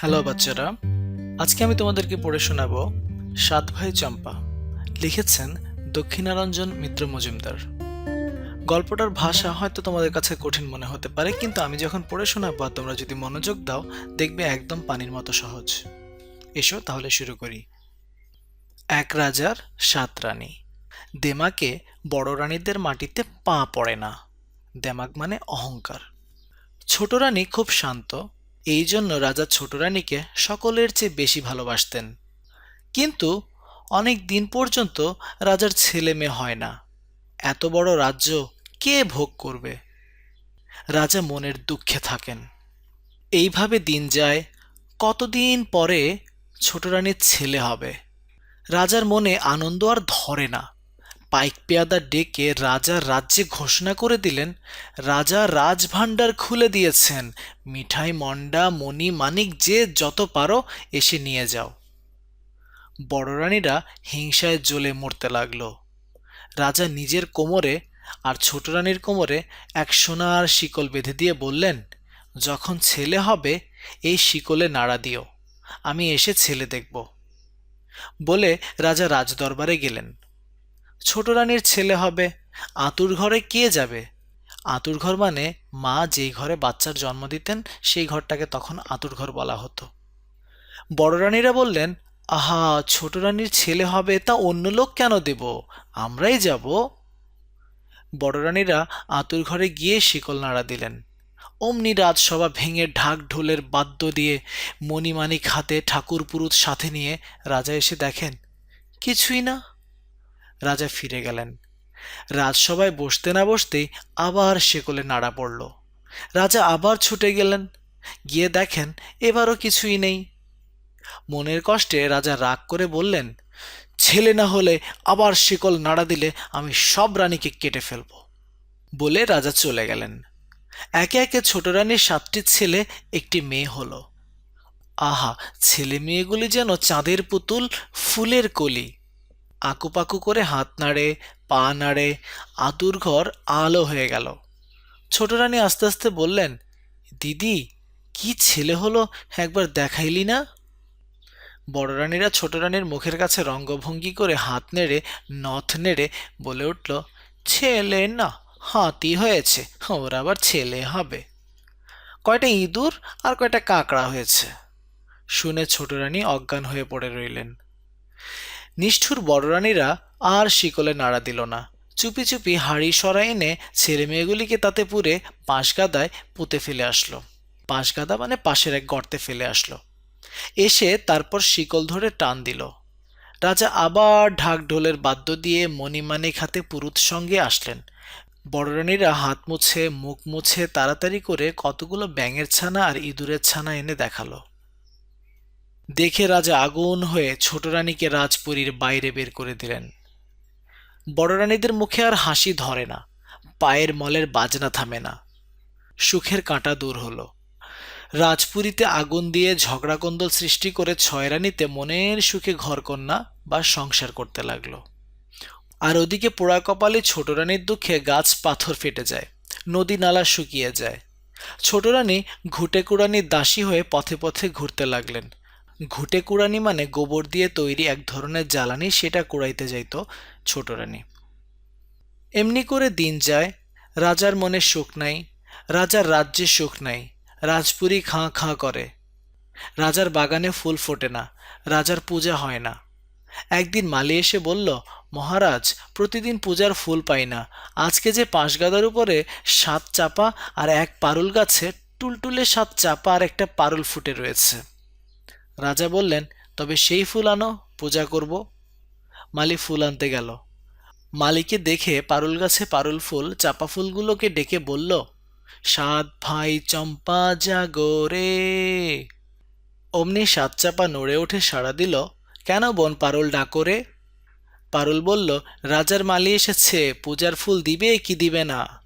Hello বাচ্চারা, আজকে আমি তোমাদেরকে পড়ে শোনাব সাত ভাই চম্পা, লিখেছেন দক্ষিণারঞ্জন মিত্র মজুমদার। গল্পটার ভাষা হয়তো তোমাদের কাছে কঠিন মনে হতে পারে, কিন্তু আমি যখন পড়ে শোনাবো তোমরা যদি মনোযোগ দাও, দেখবে একদম পানির মতো সহজ। এসো তাহলে শুরু করি। এক রাজার সাত রানী। দেমাকে বড় রানীদের মাটিতে পা পড়ে না। দেমাক মানে অহংকার। ছোট রানী খুব শান্ত এই জন্য রাজা ছোট রানীকে সকলের চেয়ে বেশি ভালোবাসতেন। কিন্তু অনেক দিন পর্যন্ত রাজার ছেলে মেয়ে হয় না। এত বড় রাজ্য কে ভোগ করবে? রাজা মনের দুঃখে থাকেন। এইভাবে দিন যায়, কতদিন পরে ছোট রানীর ছেলে হবে? রাজার মনে আনন্দ আর ধরে না। পাইক পেয়াদা ডেকে রাজা রাজ্যে ঘোষণা করে দিলেন, রাজা রাজভাণ্ডার খুলে দিয়েছেন, মিঠাই, মন্ডা, মণি, মানিক, যে যত পারো এসে নিয়ে যাও। বড় রানীরা হিংসায় জ্বলে মরতে লাগল। রাজা নিজের কোমরে আর ছোট রানীর কোমরে এক সোনার শিকল বেঁধে দিয়ে বললেন, যখন ছেলে হবে, এই শিকলে নাড়া দিও, আমি এসে ছেলে দেখব। বলে রাজা রাজদরবারে গেলেন। ছোট রানীর ছেলে হবে। আতুর ঘরে কে যাবে? আতুর ঘর মানে মা যেই ঘরে বাচ্চার জন্ম দিতেন, সেই ঘরটাকে তখন আতুর ঘর বলা হতো। বড় রানীরা বললেন, আহা, ছোট রানীর ছেলে হবে, তা অন্য লোক কেন দেব? আমরাই যাব। বড় রানীরা আতুর ঘরে গিয়ে শিকল নাড়া দিলেন। অমনি রাজসভা ভেঙে ঢাক ঢোলের বাদ্য দিয়ে মণিমানিক হাতে ঠাকুর পুরুত সাথে নিয়ে রাজা এসে দেখেন, কিছুই না। রাজা ফিরে গেলেন। রাজসভায় বসতে না বসতেই আবার শেকলে নাড়া পড়ল। রাজা আবার ছুটে গেলেন। গিয়ে দেখেন এবারও কিছুই নেই। মনের কষ্টে রাজা রাগ করে বললেন, ছেলে না হলে আবার শিকল নাড়া দিলে আমি সব রানীকে কেটে ফেলব। বলে রাজা চলে গেলেন। একে একে ছোট রানীর সাতটি ছেলে, একটি মেয়ে হলো। আহা, ছেলে মেয়েগুলি যেন চাঁদের পুতুল, ফুলের কলি। আকুপাকু করে হাত নাড়ে, পা নাড়ে আতুর ঘর আলো হয়ে গেল। ছোট রানী আস্তে আস্তে বললেন, দিদি, কি ছেলে হলো একবার দেখাইলি না? বড় রানীরা ছোট রানীর মুখের কাছে রঙ্গভঙ্গি করে হাত নেড়ে, নথ নেড়ে বলে উঠল, ছেলে না, হাতি হয়েছে, ওর আবার ছেলে হবে। কয়টা ইঁদুর আর কয়টা কাঁকড়া হয়েছে। শুনে ছোট রানী অজ্ঞান হয়ে পড়ে রইলেন। নিষ্ঠুর বড় রানীরা আর শিকলে নাড়া দিল না। চুপি চুপি হাড়ি সরা এনে ছেলে মেয়েগুলিকে তাতে পুরে পাঁশগাদায় পুঁতে ফেলে আসলো। পাঁশগাদা মানে পাশের এক গর্তে ফেলে আসলো। এসে তারপর শিকল ধরে টান দিল। রাজা আবার ঢাক ঢোলের বাদ্য দিয়ে মণিমানিক হাতে পুরুত সঙ্গে আসলেন। বড় রানীরা হাত মুছে, মুখ মুছে তাড়াতাড়ি করে কতগুলো ব্যাঙের ছানা আর ইঁদুরের ছানা এনে দেখাল। দেখে রাজা আগুন হয়ে ছোট রানীকে রাজপুরীর বাইরে বের করে দিলেন। বড় রানীদের মুখে আর হাসি ধরে না। পায়ের মলের বাজনা থামে না। সুখের কাঁটা দূর হলো। রাজপুরীতে আগুন দিয়ে ঝগড়াকন্দল সৃষ্টি করে ছয় রানীতে মনের সুখে ঘরকন্যা বা সংসার করতে লাগল। আর ওদিকে পোড়া কপালে ছোট রানীর দুঃখে গাছ পাথর ফেটে যায়, নদী নালা শুকিয়ে যায়। ছোট রানী ঘুটে কুড়ানির দাসী হয়ে পথে পথে ঘুরতে লাগলেন। ঘুটে কুড়ানি মানে গোবর দিয়ে তৈরি এক ধরনের জ্বালানি, সেটা কুড়াইতে যাইত ছোট রানী। এমনি করে দিন যায়, রাজার মনে সুখ নাই, রাজার রাজ্যে সুখ নাই, রাজপুরি খাঁ খাঁ করে। রাজার বাগানে ফুল ফোটে না, রাজার পূজা হয় না। একদিন মালি এসে বলল, মহারাজ, প্রতিদিন পূজার ফুল পাই না, আজকে যে পাঁচ গাদার উপরে সাত চাপা আর এক পারুল গাছে, টুলটুলে সাত চাপা আর একটা পারুল ফুটে রয়েছে। রাজা বললেন, তবে সেই ফুল আনো, পূজা করব। মালি ফুল আনতে গেল। মালিকে দেখে পারুল গাছে পারুল ফুল, চাপা ফুলগুলোকে ডেকে বলল, সাত ভাই চম্পা জাগরে অমনি সাত চাপা নড়ে উঠে সাড়া দিল, কেন বোন পারুল ডাকরে পারুল বলল, রাজার মালি এসেছে, পূজার ফুল দিবে কি দিবে না?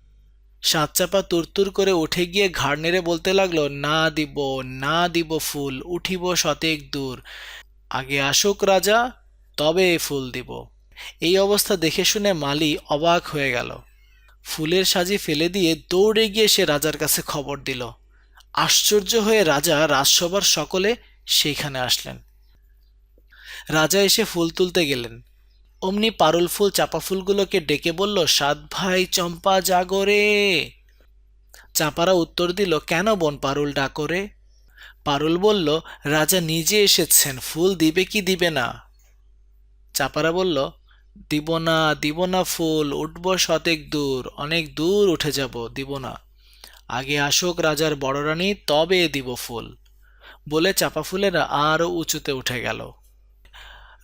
সাত চাপা তুরতুর করে উঠে গিয়ে ঘাড় নেড়ে বলতে লাগল, না দিব না দিব ফুল, উঠিব শতেক দূর। আগে আসুক রাজা, তবে ফুল দিব। এই অবস্থা দেখে শুনে মালি অবাক হয়ে গেল। ফুলের সাজি ফেলে দিয়ে দৌড়ে গিয়ে সে রাজার কাছে খবর দিল। আশ্চর্য হয়ে রাজা রাজসভার সকলে সেইখানে আসলেন। রাজা এসে ফুল তুলতে গেলেন। অমনি পারুল ফুল চাপা ফুলগুলোকে ডেকে বলল, সাত ভাই চম্পা জাগরে চাপারা উত্তর দিল, কেন বোন পারুল ডাকরে পারুল বলল, রাজা নিজে এসেছেন, ফুল দিবে কি দিবে না? চাপারা বলল, দিব না দিব না ফুল, উঠব শতেক দূর, অনেক দূর উঠে যাব, দিব না। আগে আসুক রাজার বড় রানী, তবে দিব ফুল। বলে চাপা ফুলেরা আরও উঁচুতে উঠে গেল।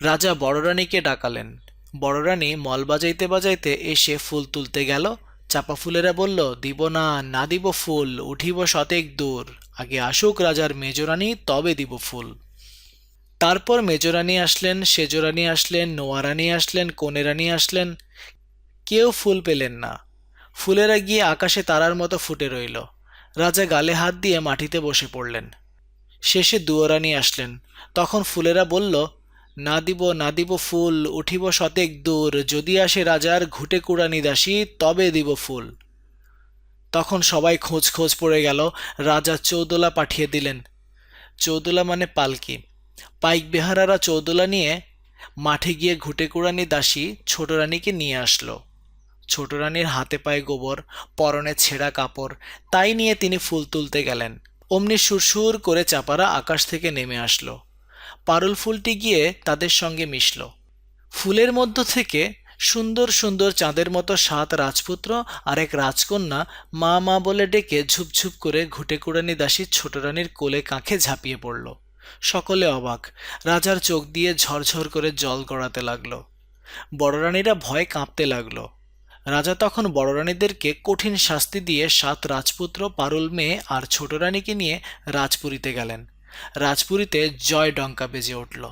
রাজা বড় রানীকে ডাকালেন। বড় রানী মল বাজাইতে বাজাইতে এসে ফুল তুলতে গেল। চাপা ফুলেরা বলল, দিব না না দিব ফুল, উঠিব শতেক দূর। আগে আসুক রাজার মেজরানী, তবে দিব ফুল। তারপর মেজরানী আসলেন, সেজরানী আসলেন, নোয়ারানী আসলেন, কনেরানী আসলেন। কেউ ফুল পেলেন না। ফুলেরা গিয়ে আকাশে তারার মতো ফুটে রইল। রাজা গালে হাত দিয়ে মাটিতে বসে পড়লেন। শেষে দুয়ারানী আসলেন। তখন ফুলেরা বলল না দিব না দিব ফুল, উঠিব শতেক দূর। যদি আসে রাজার ঘুটে কুড়ানি দাসী, তবে দিব ফুল। তখন সবাই খোঁজ খোঁজ পড়ে গেল, রাজা চৌদোলা পাঠিয়ে দিলেন। চৌদোলা মানে পালকি। পাইক বেহারারা চৌদোলা নিয়ে মাঠে গিয়ে ঘুটে কুড়ানি দাসী ছোট রানীকে নিয়ে আসলো। ছোট রানীর হাতে পায়ে গোবর, পরনে ছেঁড়া কাপড়, তাই নিয়ে তিনি ফুল তুলতে গেলেন। অমনি সুরসুর করে চাপারা আকাশ থেকে নেমে আসলো। পারুল ফুলটি গিয়ে তাদের সঙ্গে মিশল। ফুলের মধ্য থেকে সুন্দর সুন্দর চাঁদের মতো সাত রাজপুত্র আর এক রাজকন্যা মা মা বলে ডেকে ঝুপঝুপ করে ঘুটে কুড়ানি দাসী ছোট রানীর কোলে কাঁখে ঝাঁপিয়ে পড়ল। সকলে অবাক, রাজার চোখ দিয়ে ঝরঝর করে জল গড়াতে লাগল। বড় রানীরা ভয়ে কাঁপতে লাগল। রাজা তখন বড় রানীদেরকে কঠিন শাস্তি দিয়ে সাত রাজপুত্র, পারুল মেয়ে আর ছোট রানীকে নিয়ে রাজপুরীতে গেলেন। রাজপুরীতে জয় ডঙ্কা বেজে উঠল।